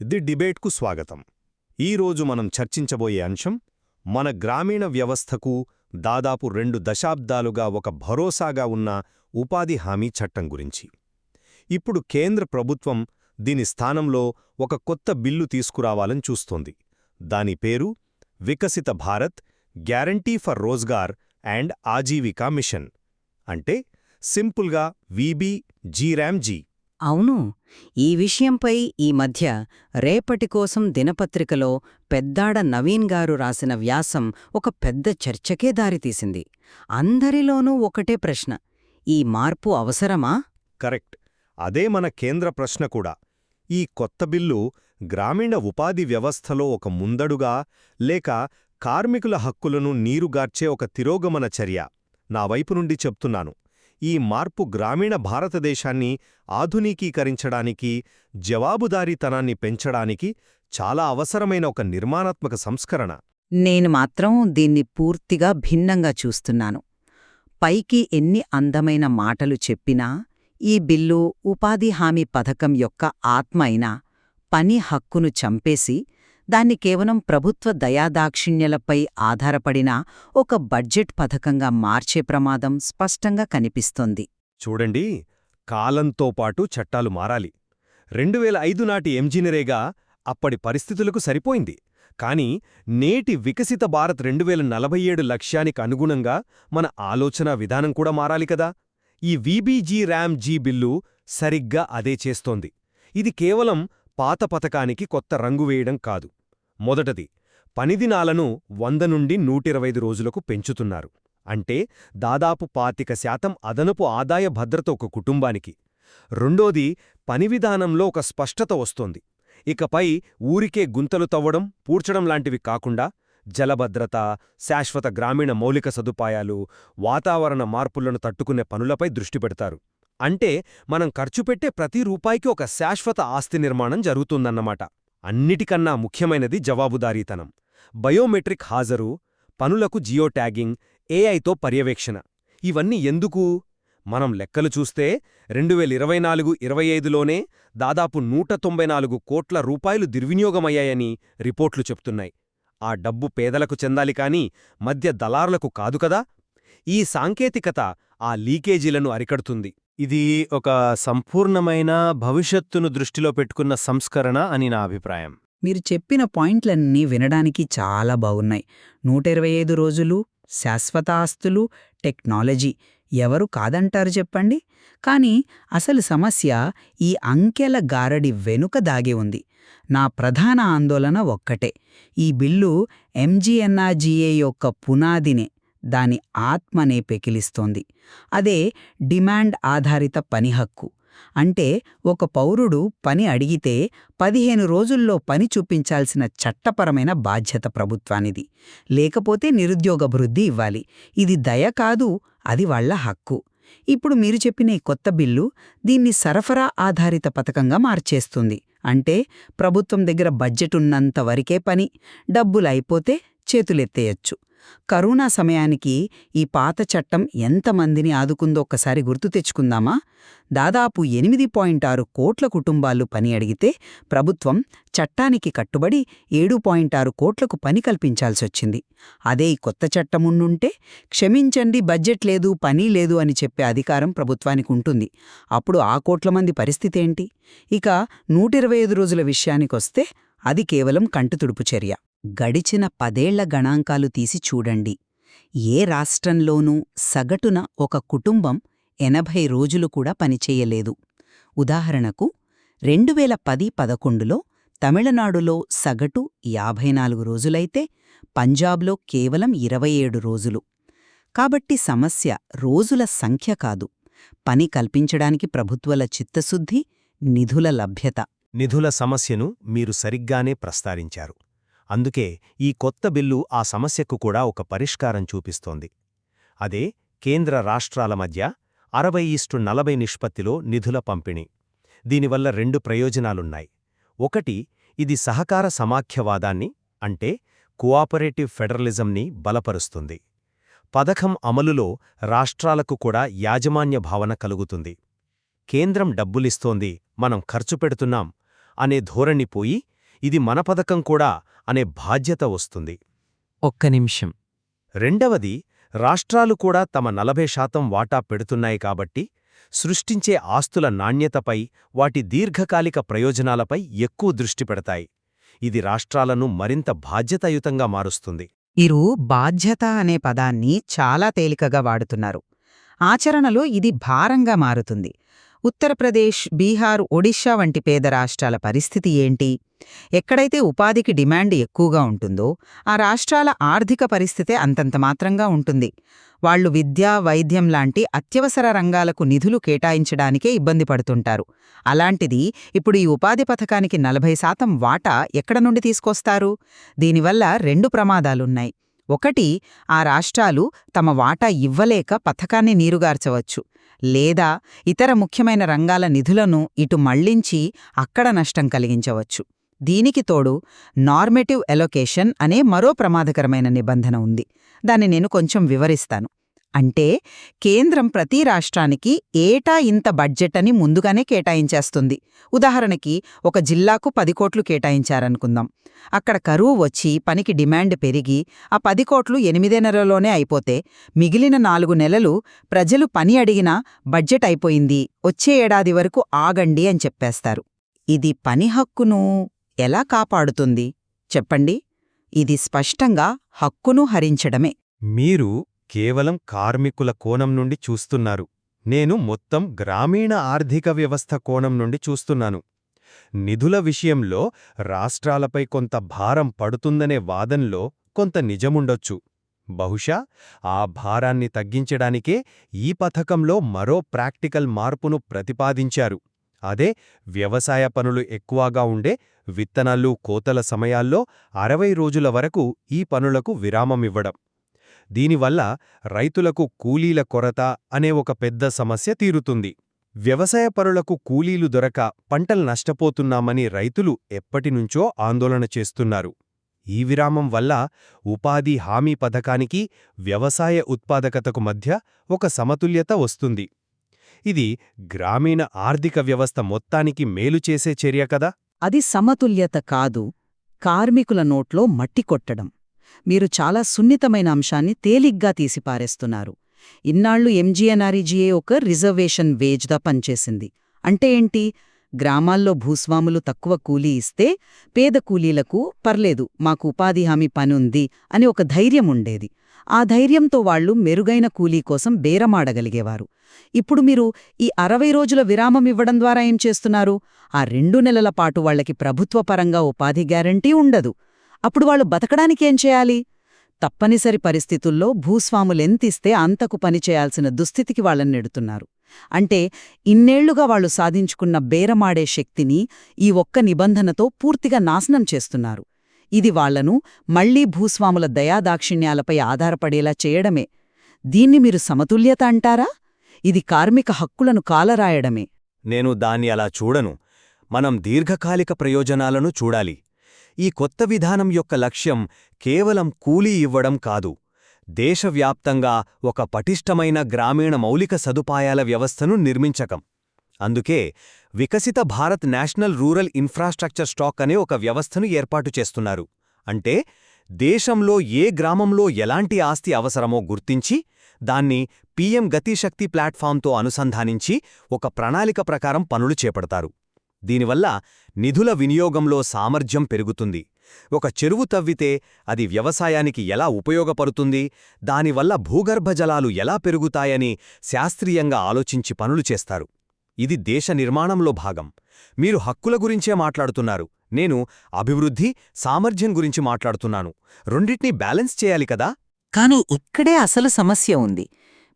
The డిబేట్కు స్వాగతం. ఈరోజు మనం చర్చించబోయే అంశం మన గ్రామీణ వ్యవస్థకు దాదాపు రెండు దశాబ్దాలుగా ఒక భరోసాగా ఉన్న ఉపాధి హామీ చట్టం గురించి. ఇప్పుడు కేంద్ర ప్రభుత్వం దీని స్థానంలో ఒక కొత్త బిల్లు తీసుకురావాలని చూస్తోంది. దాని పేరు Viksit Bharat guarantee for Rozgar and Ajeevika mission. అంటే సింపుల్గా వీబీ జీరామ్జీ అవును ఈ విషయంపై ఈ మధ్య రేపటి కోసం దినపత్రికలో పెద్దాడ నవీన్ గారు రాసిన వ్యాసం ఒక పెద్ద చర్చకే దారితీసింది. అందరిలోనూ ఒకటే ప్రశ్న ఈ మార్పు అవసరమా? కరెక్ట్. అదే మన కేంద్ర ప్రశ్న కూడా. ఈ కొత్త బిల్లు గ్రామీణ ఉపాధి వ్యవస్థలో ఒక ముందడుగా లేక కార్మికుల హక్కులను నీరుగార్చే ఒక తిరోగమన చర్య. నా వైపు నుండి చెప్తున్నాను. ఈ మార్పు గ్రామీణ భారతదేశాన్ని ఆధునికీకరించడానికి జవాబుదారీతనాన్ని పెంచడానికి చాలా అవసరమైన ఒక నిర్మాణాత్మక సంస్కరణ. నేను మాత్రం దీన్ని పూర్తిగా భిన్నంగా చూస్తున్నాను. పైకి ఎన్ని అందమైన మాటలు చెప్పినా ఈ బిల్లు ఉపాధి హామీ పథకం యొక్క ఆత్మ అయినా పని హక్కును చంపేసి దాన్ని కేవలం ప్రభుత్వ దయాదాక్షిణ్యలపై ఆధారపడిన ఒక బడ్జెట్ పథకంగా మార్చే ప్రమాదం స్పష్టంగా కనిపిస్తోంది. చూడండి కాలంతో పాటు చట్టాలు మారాలి. రెండు వేల ఐదు నాటి ఎంజీనరేగా అప్పటి పరిస్థితులకు సరిపోయింది. కాని నేటి వికసిత భారత్ రెండు వేల నలభై ఏడు లక్ష్యానికి అనుగుణంగా మన ఆలోచన విధానం కూడా మారాలి కదా. ఈ వీబీజీ ర్యామ్ జీ బిల్లు సరిగ్గా అదే చేస్తోంది. ఇది కేవలం పాత పథకానికి కొత్త రంగు వేయడం కాదు. మొదటది పనిదినాలను వంద నుండి నూటిరవైదు రోజులకు పెంచుతున్నారు. అంటే దాదాపు పాతిక శాతం అదనపు ఆదాయ భద్రత ఒక కుటుంబానికి. రెండోది పనివిధానంలో ఒక స్పష్టత వస్తోంది. ఇకపై ఊరికే గుంతలు తవ్వడం పూడ్చడం లాంటివి కాకుండా జలభద్రత శాశ్వత గ్రామీణ మౌలిక సదుపాయాలు వాతావరణ మార్పులను తట్టుకునే పనులపై దృష్టి పెడతారు. అంటే మనం ఖర్చు పెట్టే ప్రతి రూపాయికి ఒక శాశ్వత ఆస్తి నిర్మాణం జరుగుతుందన్నమాట. అన్నిటికన్నా ముఖ్యమైనది జవాబుదారీతనం. బయోమెట్రిక్ హాజరు పనులకు జియో ట్యాగింగ్ ఏఐతో పర్యవేక్షణ. ఇవన్నీ ఎందుకు? మనం లెక్కలు చూస్తే రెండు వేల ఇరవై నాలుగు ఇరవై ఐదులోనే దాదాపు నూట తొంభై నాలుగు కోట్ల రూపాయలు దుర్వినియోగమయ్యాయని రిపోర్ట్లు చెప్తున్నాయి. ఆ డబ్బు పేదలకు చెందాలి కాని మధ్య దళారులకు కాదు కదా? ఈ సాంకేతికత ఆ లీకేజీలను అరికడుతుంది. ఇది ఒక సంపూర్ణమైన భవిష్యత్తును దృష్టిలో పెట్టుకున్న సంస్కరణ అని నా అభిప్రాయం. మీరు చెప్పిన పాయింట్లన్నీ వినడానికి చాలా బాగున్నాయి. నూట ఇరవై ఐదు రోజులు శాశ్వత ఆస్తులు టెక్నాలజీ. ఎవరు కాదంటారు చెప్పండి? కానీ అసలు సమస్య ఈ అంకెల గారడి వెనుక దాగి ఉంది. నా ప్రధాన ఆందోళన ఒక్కటే. ఈ బిల్లు ఎంజీఎన్ఆర్జీఏ యొక్క పునాదినే. దాని ఆత్మనే పెకిలిస్తోంది. అదే డిమాండ్ ఆధారిత పని హక్కు. అంటే ఒక పౌరుడు పని అడిగితే పదిహేను రోజుల్లో పని చూపించాల్సిన చట్టపరమైన బాధ్యత ప్రభుత్వానిది. లేకపోతే నిరుద్యోగ భృద్ధి ఇవ్వాలి. ఇది దయ కాదు అది వాళ్ళ హక్కు. ఇప్పుడు మీరు చెప్పిన ఈ కొత్త బిల్లు దీన్ని సరఫరా ఆధారిత పథకంగా మార్చేస్తుంది. అంటే ప్రభుత్వం దగ్గర బడ్జెట్ ఉన్నంత వరకే పని డబ్బులైపోతే చేతులెత్తేయచ్చు. కరోనా సమయానికి ఈ పాత చట్టం ఎంతమందిని ఆదుకుందో ఒక్కసారి గుర్తు తెచ్చుకుందామా? దాదాపు ఎనిమిది పాయింట్ ఆరు కోట్ల కుటుంబాలు పని అడిగితే ప్రభుత్వం చట్టానికి కట్టుబడి ఏడు పాయింట్ ఆరు కోట్లకు పని కల్పించాల్సొచ్చింది. అదే ఈ కొత్త చట్టముండుంటే క్షమించండి బడ్జెట్ లేదు పని లేదు అని చెప్పే అధికారం ప్రభుత్వానికి ఉంటుంది. అప్పుడు ఆ కోట్ల మంది పరిస్థితేంటి ఇక నూటిరవై ఐదు రోజుల విషయానికొస్తే అది కేవలం కంటుతుడుపు చర్య. గడిచిన పదేళ్ళ గణాంకాలు తీసి చూడండి. ఏ రాష్ట్రంలోనూ సగటున ఒక కుటుంబం ఎనభై రోజులు కూడా పనిచేయలేదు. ఉదాహరణకు రెండువేల పది పదకొండులో తమిళనాడులో సగటు యాభై నాలుగు రోజులైతే పంజాబ్లో కేవలం ఇరవై ఏడు రోజులు. కాబట్టి సమస్య రోజుల సంఖ్య కాదు. పని కల్పించడానికి ప్రభుత్వాల చిత్తశుద్ధి నిధుల లభ్యత. నిధుల సమస్యను మీరు సరిగ్గానే ప్రస్తారించారు అందుకే ఈ కొత్త బిల్లు ఆ సమస్యకు కూడా ఒక పరిష్కారం చూపిస్తోంది. అదే కేంద్ర రాష్ట్రాల మధ్య అరవై ఈస్టు నలభై నిష్పత్తిలో నిధుల పంపిణీ. దీనివల్ల రెండు ప్రయోజనాలున్నాయి. ఒకటి ఇది సహకార సమాఖ్యవాదాన్ని అంటే కోఆపరేటివ్ ఫెడరలిజంని బలపరుస్తుంది. పథకం అమలులో రాష్ట్రాలకు కూడా యాజమాన్య భావన కలుగుతుంది. కేంద్రం డబ్బులిస్తోంది మనం ఖర్చు పెడుతున్నాం అనే ధోరణి పోయి ఇది మన పథకం కూడా అనే బాధ్యత వస్తుంది. ఒక్క నిమిషం. రెండవది రాష్ట్రాలు కూడా తమ నలభై శాతం వాటా పెడుతున్నాయి కాబట్టి సృష్టించే ఆస్తుల నాణ్యతపై వాటి దీర్ఘకాలిక ప్రయోజనాలపై ఎక్కువ దృష్టి పెడతాయి. ఇది రాష్ట్రాలను మరింత బాధ్యతాయుతంగా మారుస్తుంది. ఇరు బాధ్యత అనే పదాన్ని చాలా తేలికగా వాడుతున్నారు. ఆచరణలో ఇది భారంగా మారుతుంది. ఉత్తరప్రదేశ్ బీహార్ ఒడిషా వంటి పేద రాష్ట్రాల పరిస్థితి ఏంటి? ఎక్కడైతే ఉపాధికి డిమాండ్ ఎక్కువగా ఉంటుందో ఆ రాష్ట్రాల ఆర్థిక పరిస్థితే అంతంత మాత్రంగా ఉంటుంది. వాళ్ళు విద్య వైద్యం లాంటి అత్యవసర రంగాలకు నిధులు కేటాయించడానికే ఇబ్బంది పడుతుంటారు. అలాంటిది ఇప్పుడు ఈ ఉపాధి పథకానికి నలభై శాతం వాటా ఎక్కడ నుండి తీసుకొస్తారు? దీనివల్ల రెండు ప్రమాదాలున్నాయి. ఒకటి ఆ రాష్ట్రాలు తమ వాటా ఇవ్వలేక పథకాన్ని నీరుగార్చవచ్చు. లేదా ఇతర ముఖ్యమైన రంగాల నిధులను ఇటు మళ్ళించి అక్కడ నష్టం కలిగించవచ్చు. దీనికి తోడు నార్మేటివ్ ఎలొకేషన్ అనే మరో ప్రమాదకరమైన నిబంధన ఉంది. దాన్ని నేను కొంచెం వివరిస్తాను. అంటే కేంద్రం ప్రతి రాష్ట్రానికి ఏటా ఇంత బడ్జెట్ అని ముందుగానే కేటాయించేస్తుంది. ఉదాహరణకి ఒక జిల్లాకు పది కోట్లు కేటాయించారనుకుందాం. అక్కడ కరువు వచ్చి పనికి డిమాండ్ పెరిగి ఆ పది కోట్లు ఎనిమిదే నెలలోనే అయిపోతే మిగిలిన నాలుగు నెలలు ప్రజలు పని అడిగినా బడ్జెట్ అయిపోయింది. వచ్చే ఏడాది వరకు ఆగండి అని చెప్పేస్తారు. ఇది పని హక్కును ఎలా కాపాడుతుంది? చెప్పండి. ఇది స్పష్టంగా హక్కును హరించడమే. మీరు కేవలం కార్మికుల కోణం నుండి చూస్తున్నారు. నేను మొత్తం గ్రామీణ ఆర్థిక వ్యవస్థ కోణం నుండి చూస్తున్నాను. నిధుల విషయంలో రాష్ట్రాలపై కొంత భారం పడుతుందనే వాదనలో కొంత నిజముండొచ్చు. బహుశా ఆ భారాన్ని తగ్గించడానికే ఈ పథకంలో మరో ప్రాక్టికల్ మార్పును ప్రతిపాదించారు. అదే వ్యవసాయ పనులు ఎక్కువగా ఉండే విత్తనాలు కోతల సమయాల్లో అరవై రోజుల వరకు ఈ పనులకు విరామమివ్వడం. దీనివల్ల రైతులకు కూలీల కొరత అనే ఒక పెద్ద సమస్య తీరుతుంది. వ్యవసాయ పనులకు కూలీలు దొరక పంటలు నష్టపోతున్నామని రైతులు ఎప్పటినుంచో ఆందోళన చేస్తున్నారు. ఈ విరామం వల్ల ఉపాధి హామీ పథకానికి వ్యవసాయ ఉత్పాదకతకు మధ్య ఒక సమతుల్యత వస్తుంది. ఇది గ్రామీణ ఆర్థిక వ్యవస్థ మొత్తానికి మేలు చేసే చర్య కదా? అది సమతుల్యత కాదు కార్మికుల నోట్లో మట్టి కొట్టడం. మీరు చాలా సున్నితమైన అంశాన్ని తేలిగ్గా తీసిపారేస్తున్నారు. ఇన్నాళ్ళు ఎంజీఎన్ఆర్ఈజీఏ ఒక రిజర్వేషన్ వేజ్గా పనిచేసింది. అంటే ఏంటి? గ్రామాల్లో భూస్వాములు తక్కువ కూలీ ఇస్తే పేద కూలీలకు పర్లేదు మాకు ఉపాధి హామీ పనుంది అని ఒక ధైర్యం ఉండేది. ఆ ధైర్యంతో వాళ్ళు మెరుగైన కూలీ కోసం బేరమాడగలిగేవారు. ఇప్పుడు మీరు ఈ అరవై రోజుల విరామం ఇవ్వడం ద్వారా ఏం చేస్తున్నారు? ఆ రెండు నెలల పాటు వాళ్ళకి ప్రభుత్వపరంగా ఉపాధి గ్యారంటీ ఉండదు. అప్పుడు వాళ్ళు బతకడానికేం చేయాలి? తప్పనిసరి పరిస్థితుల్లో భూస్వాములెంతిస్తే అంతకు పనిచేయాల్సిన దుస్థితికి వాళ్ళని నెడుతున్నారు. అంటే ఇన్నేళ్ళుగా వాళ్ళు సాధించుకున్న బేరమాడే శక్తిని ఈ ఒక్క నిబంధనతో పూర్తిగా నాశనం చేస్తున్నారు. ఇది వాళ్ళను మళ్ళీ భూస్వాముల దయాదాక్షిణ్యాలపై ఆధారపడేలా చేయడమే. దీన్ని మీరు సమతుల్యత అంటారా? ఇది కార్మిక హక్కులను కాలరాయడమే. నేను దాన్ని అలా చూడను. మనం దీర్ఘకాలిక ప్రయోజనాలను చూడాలి. ఈ కొత్త విధానం యొక్క లక్ష్యం కేవలం కూలీ ఇవ్వడం కాదు. దేశవ్యాప్తంగా ఒక పటిష్టమైన గ్రామీణ మౌలిక సదుపాయాల వ్యవస్థను నిర్మించకం. అందుకే Viksit Bharat national rural infrastructure stack అనే ఒక వ్యవస్థను ఏర్పాటు చేస్తున్నారు. అంటే దేశంలో ఏ గ్రామంలో ఎలాంటి ఆస్తి అవసరమో గుర్తించి దాన్ని పీఎం గతిశక్తి ప్లాట్ఫామ్తో అనుసంధానించి ఒక ప్రణాళిక ప్రకారం పనులు చేపడతారు. దీనివల్ల నిధుల వినియోగంలో సామర్థ్యం పెరుగుతుంది. ఒక చెరువు తవ్వితే అది వ్యవసాయానికి ఎలా ఉపయోగపడుతుంది? దానివల్ల భూగర్భ జలాలు ఎలా పెరుగుతాయని శాస్త్రీయంగా ఆలోచించి పనులు చేస్తారు. ఇది దేశ నిర్మాణంలో భాగం. మీరు హక్కుల గురించే మాట్లాడుతున్నారు. నేను అభివృద్ధి సామర్థ్యం గురించి మాట్లాడుతున్నాను. రెండిట్నీ బ్యాలెన్స్ చేయాలి కదా? కాను ఇక్కడే అసలు సమస్య ఉంది.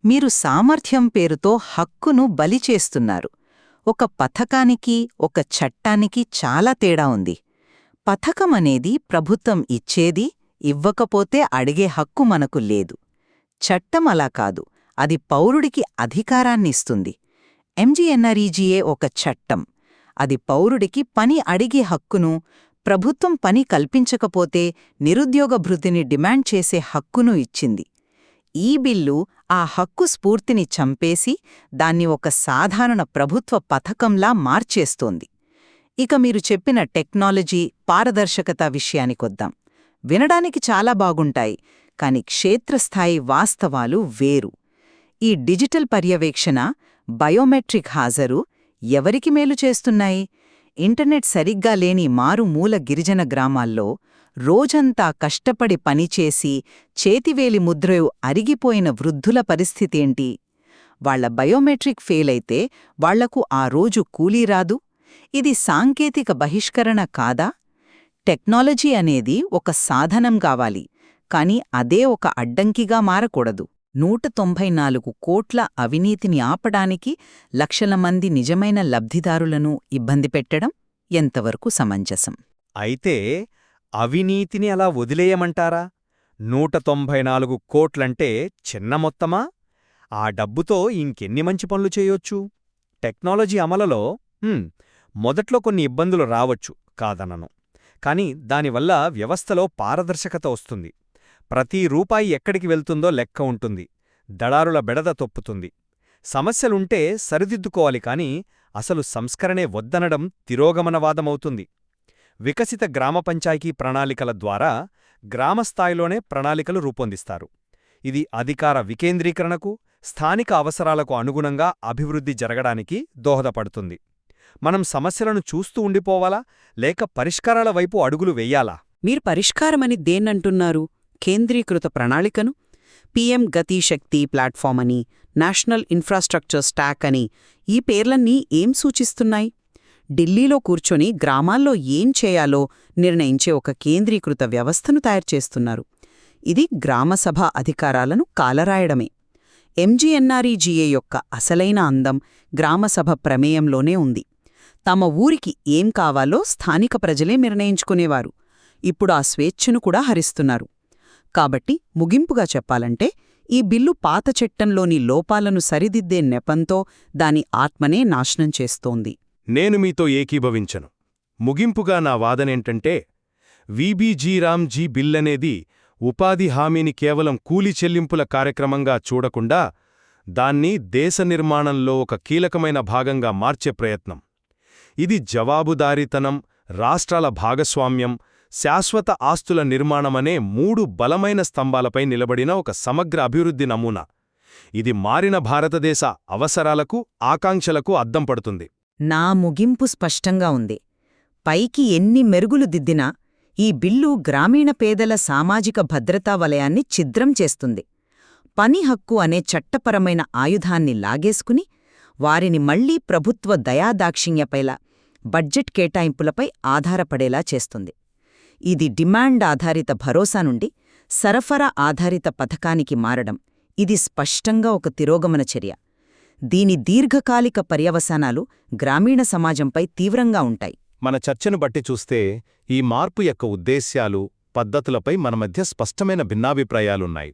మీరు సామర్థ్యం పేరుతో హక్కును బలి చేస్తున్నారు. ఒక పథకానికి ఒక చట్టానికి చాలా తేడా ఉంది. పథకమనేది ప్రభుత్వం ఇచ్చేది ఇవ్వకపోతే అడిగే హక్కు మనకు లేదు. చట్టం అలా కాదు. అది పౌరుడికి అధికారాన్నిస్తుంది ఎంజీఎన్ఆర్ఈజీఏ ఒక చట్టం. అది పౌరుడికి పని అడిగే హక్కును ప్రభుత్వం పని కల్పించకపోతే నిరుద్యోగ భృతిని డిమాండ్ చేసే హక్కును ఇచ్చింది. ఈ బిల్లు ఆ హక్కు స్ఫూర్తిని చంపేసి దాన్ని ఒక సాధారణ ప్రభుత్వ పథకంలా మార్చేస్తోంది. ఇక మీరు చెప్పిన టెక్నాలజీ పారదర్శకత విషయానికొద్దాం వినడానికి చాలా బాగుంటాయి కాని క్షేత్రస్థాయి వాస్తవాలు వేరు. ఈ డిజిటల్ పర్యవేక్షణ బయోమెట్రిక్ హాజరు ఎవరికి మేలు చేస్తున్నాయి? ఇంటర్నెట్ సరిగ్గా లేని మారుమూల గిరిజన గ్రామాల్లో రోజంతా కష్టపడి పనిచేసి చేతివేలి ముద్రయు అరిగిపోయిన వృద్ధుల పరిస్థితేంటి? వాళ్ళ బయోమెట్రిక్ ఫెయిలైతే వాళ్ళకు ఆ రోజు కూలీ రాదు? ఇది సాంకేతిక బహిష్కరణ కాదా? టెక్నాలజీ అనేది ఒక సాధనం కావాలి కాని అదే ఒక అడ్డంకిగా మారకూడదు. నూట తొంభై నాలుగు కోట్ల అవినీతిని ఆపడానికి లక్షల మంది నిజమైన లబ్ధిదారులను ఇబ్బంది పెట్టడం ఎంతవరకు సమంజసం? అయితే అవినీతిని అలా వదిలేయమంటారా? నూట తొంభై నాలుగు కోట్లంటే చిన్న మొత్తమా? ఆ డబ్బుతో ఇంకెన్ని మంచి పనులు చేయొచ్చు? టెక్నాలజీ అమలలో మొదట్లో కొన్ని ఇబ్బందులు రావచ్చు కాదనను. కాని దానివల్ల వ్యవస్థలో పారదర్శకత వస్తుంది. ప్రతి రూపాయి ఎక్కడికి వెళ్తుందో లెక్క ఉంటుంది. దళారుల బెడద తొప్పుతుంది. సమస్యలుంటే సరిదిద్దుకోవాలి కాని అసలు సంస్కరణే వద్దనడం తిరోగమనవాదమవుతుంది. వికసిత గ్రామ పంచాయతీ ప్రణాళికల ద్వారా గ్రామస్థాయిలోనే ప్రణాళికలు రూపొందిస్తారు. ఇది అధికార వికేంద్రీకరణకు స్థానిక అవసరాలకు అనుగుణంగా అభివృద్ధి జరగడానికి దోహదపడుతుంది. మనం సమస్యలను చూస్తూ ఉండిపోవాలా? లేక పరిష్కారాల వైపు అడుగులు వెయ్యాలా మీరు పరిష్కారమని దేన్నంటున్నారు? కేంద్రీకృత ప్రణాళికను? పీఎం గతి శక్తి ప్లాట్ఫామ్ అని నేషనల్ ఇన్ఫ్రాస్ట్రక్చర్ స్టాక్ అని ఈ పేర్లన్నీ ఏం సూచిస్తున్నాయి? ఢిల్లీలో కూర్చొని గ్రామాల్లో ఏం చేయాలో నిర్ణయించే ఒక కేంద్రీకృత వ్యవస్థను తయారుచేస్తున్నారు. ఇది గ్రామసభ అధికారాలను కాలరాయడమే. ఎంజీఎన్ఆర్ఈజీఏ యొక్క అసలైన అందం గ్రామసభ ప్రమేయంలోనే ఉంది. తమ ఊరికి ఏం కావాలో స్థానిక ప్రజలే నిర్ణయించుకునేవారు. ఇప్పుడు ఆ స్వేచ్ఛను కూడా హరిస్తున్నారు. కాబట్టి ముగింపుగా చెప్పాలంటే ఈ బిల్లు పాత చట్టంలోని లోపాలను సరిదిద్దే నెపంతో దాని ఆత్మనే నాశనం చేస్తోంది. నేను మీతో ఏకీభవించను. ముగింపుగా నా వాదనేంటంటే వీబీజీరామ్జీ బిల్లనేది ఉపాధి హామీని కేవలం కూలి చెల్లింపుల కార్యక్రమంగా చూడకుండా దాన్ని దేశ నిర్మాణంలో ఒక కీలకమైన భాగంగా మార్చే ప్రయత్నం. ఇది జవాబుదారీతనం రాష్ట్రాల భాగస్వామ్యం శాశ్వత ఆస్తుల నిర్మాణమనే మూడు బలమైన స్తంభాలపై నిలబడిన ఒక సమగ్ర అభివృద్ధి నమూనా. ఇది మారిన భారతదేశ అవసరాలకు ఆకాంక్షలకు అద్దం పడుతుంది. నా ముగింపు స్పష్టంగా ఉంది. పైకి ఎన్ని మెరుగులు దిద్దినా ఈ బిల్లు గ్రామీణ పేదల సామాజిక భద్రతా వలయాన్ని ఛిద్రం చేస్తుంది. పని హక్కు అనే చట్టపరమైన ఆయుధాన్ని లాగేసుకుని వారిని మళ్ళీ ప్రభుత్వ దయాదాక్షిణ్యపైలా బడ్జెట్ కేటాయింపులపై ఆధారపడేలా చేస్తుంది. ఇది డిమాండ్ ఆధారిత భరోసా నుండి సరఫరా ఆధారిత పథకానికి మారడం. ఇది స్పష్టంగా ఒక తిరోగమన చర్య. దీని దీర్ఘకాలిక పర్యవసానాలు గ్రామీణ సమాజంపై తీవ్రంగా ఉంటాయి. మన చర్చను బట్టి చూస్తే ఈ మార్పు యొక్క ఉద్దేశ్యాలు పద్ధతులపై మన మధ్య స్పష్టమైన భిన్నాభిప్రాయాలున్నాయి.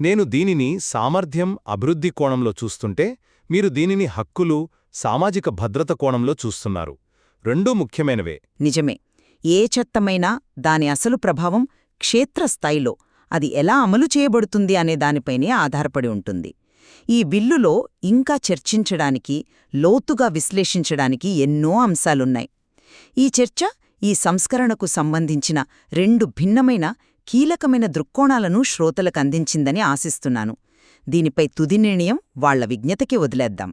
నేను దీనిని సామర్థ్యం అభివృద్ధి కోణంలో చూస్తుంటే మీరు దీనిని హక్కులు సామాజిక భద్రత కోణంలో చూస్తున్నారు. రెండూ ముఖ్యమైనవే. నిజమే. ఏ చట్టమైనా దాని అసలు ప్రభావం క్షేత్రస్థాయిలో అది ఎలా అమలు చేయబడుతుంది అనే దానిపైనే ఆధారపడి ఉంటుంది. ఈ బిల్లులో ఇంకా చర్చించడానికి లోతుగా విశ్లేషించడానికి ఎన్నో అంశాలున్నాయి. ఈ చర్చ ఈ సంస్కరణకు సంబంధించిన రెండు భిన్నమైన కీలకమైన దృక్కోణాలను శ్రోతలకు అందించిందని ఆశిస్తున్నాను. దీనిపై తుది నిర్ణయం వాళ్ళ విజ్ఞతకి వదిలేద్దాం.